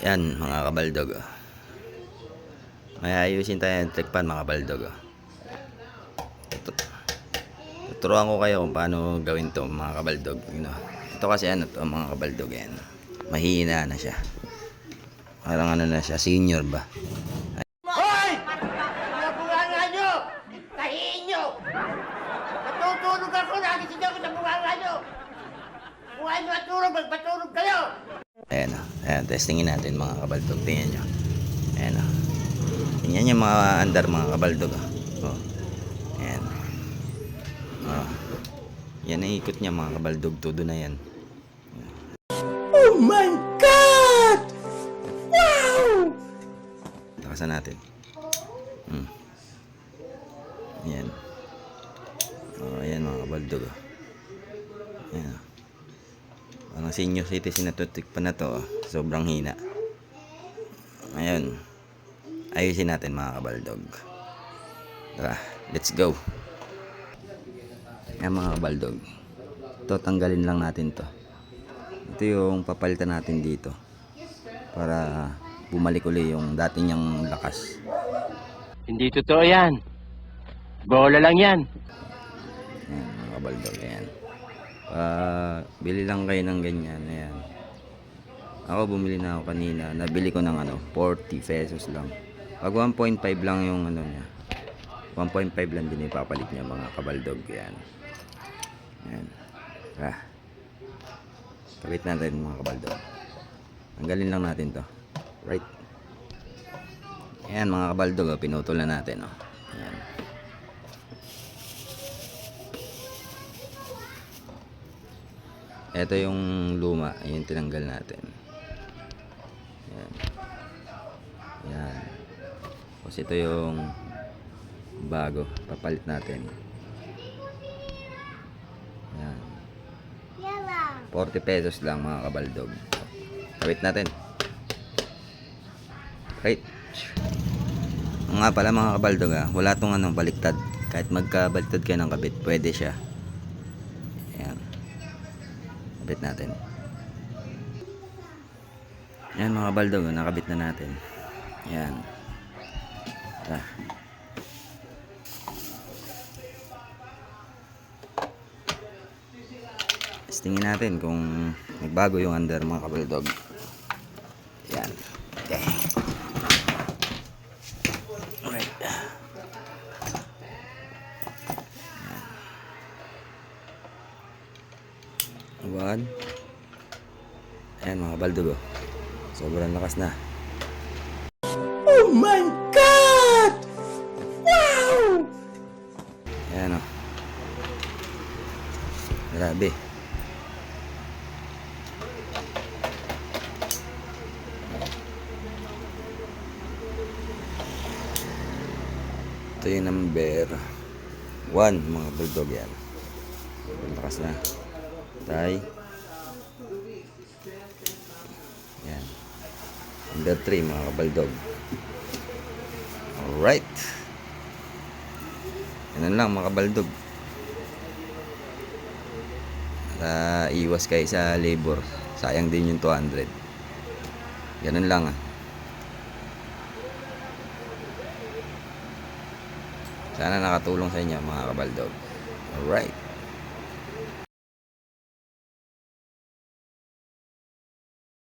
Yan, mga kabaldog. oh. May ayusin tayo ng trick pan, mga kabaldog. oh. Tut- Tuturuan ko kayo kung paano gawin to, mga kabaldog. You know. Ito kasi ano to, mga kabaldog. Yan. Mahina na siya. Parang ano na siya, senior ba? Hoy! Mga bunganga nyo! Tahiin nyo! Natutulog ako, nagising ako sa bunganga nyo! Kung ano matulog, magpatulog kayo! Ayan o. Ayan, testingin natin mga kabaldog. Tingnan nyo. Ayan o. Tingnan nyo mga andar mga kabaldog. O. Oh. Ayan. O. Yan ang ikot niya mga kabaldog. Todo na yan. Oh my God! Wow! Takasan natin. Hmm. Ayan. O, ayan mga kabaldog. O. Ayan o. Parang senior citizen na tutik pa na to. oh. Sobrang hina. Ngayon. Ayusin natin mga kabaldog. Tara, let's go. Ayan mga kabaldog. Ito, tanggalin lang natin to. Ito yung papalitan natin dito. Para bumalik uli yung dati niyang lakas. Hindi totoo yan. Bola lang yan. Ayan, mga kabaldog. Ayan. Ah, bili lang kayo ng ganyan. Ayan. Ako bumili na ako kanina. Nabili ko ng ano, 40 pesos lang. Pag 1.5 lang yung ano niya. 1.5 lang din ipapalit niya mga kabaldog. Ayan. Ayan. Tara. Kabit natin mga kabaldog. Tanggalin lang natin to. Right. Ayan mga kabaldog. Oh, pinutol na natin. Oh. Ito yung luma, yung tinanggal natin. Yan. Yan. Tapos ito yung bago, papalit natin. Yan. 40 pesos lang mga kabaldog. Kabit natin. Right. Nga pala mga kabaldog ah, wala tong ano, baliktad. Kahit magkabaliktad kayo ng kabit, pwede siya. Ayan. Kabit natin. Yan mga baldog, nakabit na natin. Yan. Tara. Testingin natin kung nagbago yung under mga kabaldog. Yan. Okay. Alright. One. Ayan mga baldugo. Sobrang lakas na. Oh my God! Wow! Ayan o. Grabe. Ito yung number 1 mga bulldog yan. Lakas na. Tay. Yan. Number 3 mga kabaldog. Alright. Yan lang mga kabaldog. Para iwas kayo sa labor. Sayang din yung 200. Ganun lang ah. Sana nakatulong sa inyo mga kabaldog. Alright.